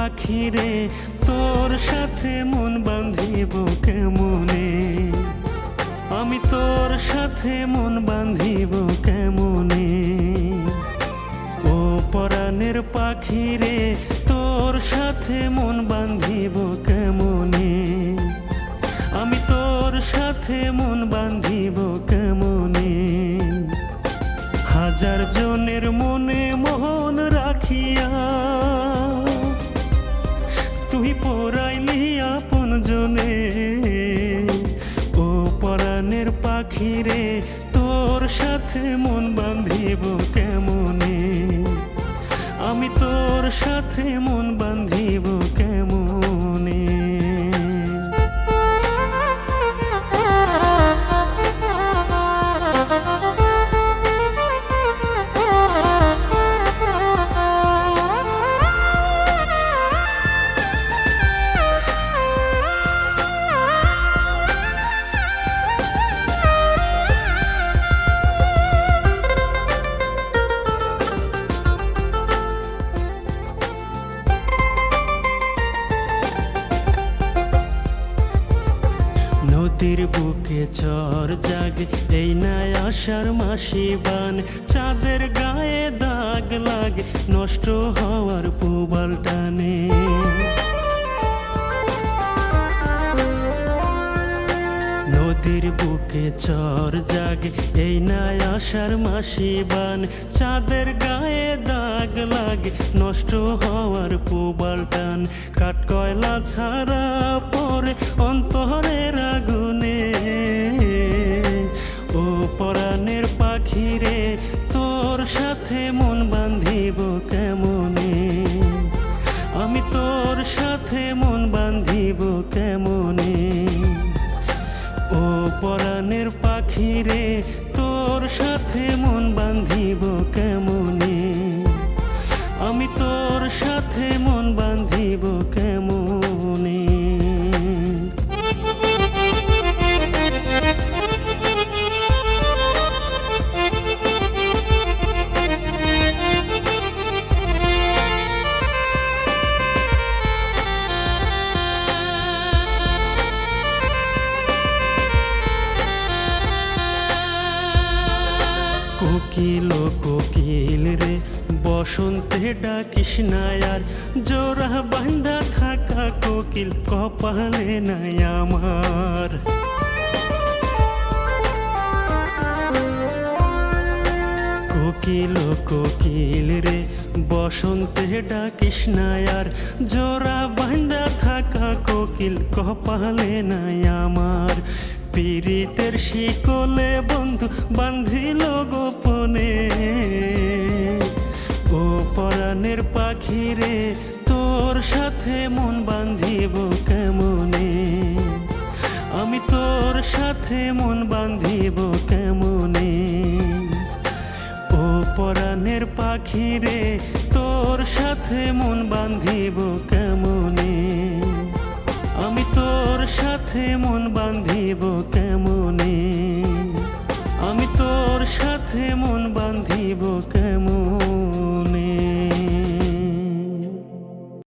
পাখি রে তোর সাথে মন বাঁধিব কেমনে? আমি তোর সাথে মন বাঁধিব কেমনে? ও পরাণের পাখি রে তোর সাথে মন বাঁধিব কেমনে? আমি তোর সাথে মন বাঁধিব তুই পড়াইলি আপন জনে। ও পরাণের পাখি রে তোর সাথে মন বাঁধিব কেমনে? আমি তোর সাথে মন নদীর বুকে চর জাগে, এই নাই আশার মাসি বান। চাঁদের গায়ে দাগ লাগে, নষ্ট হওয়ার পুবাল টানে। নদীর বুকে চর জাগে। এই নাই আষাঢ় মাসি বান, চাঁদের গায়ে দাগ লাগে। নষ্ট হওয়ার পুবাল টান, কাঠ কয়লা ছাড়া পরে অন্তরের আগুনে। কোকিল রে, বসন্তে ডাকিস আর জোড়া বান্ধা থাকা কোকিল কপালে নাই আমার। কোকিল কোকিল রে, বসন্তে ডাকিস আর জোড়া বান্ধা থাকা কোকিল কপালে নাই আমার। পীড়িতের শিকলে বন্ধু বান্ধিল গোপনে ও পরাণের পাখি রে তোর সাথে মন বান্ধিব কেমনে? আমি তোর সাথে মন বান্ধিব কেমনে? ও পরাণের পাখি রে তোর সাথে মন বান্ধিব কেমনে? আমি তোর সাথে মন মন বান্ধিব কেমনে?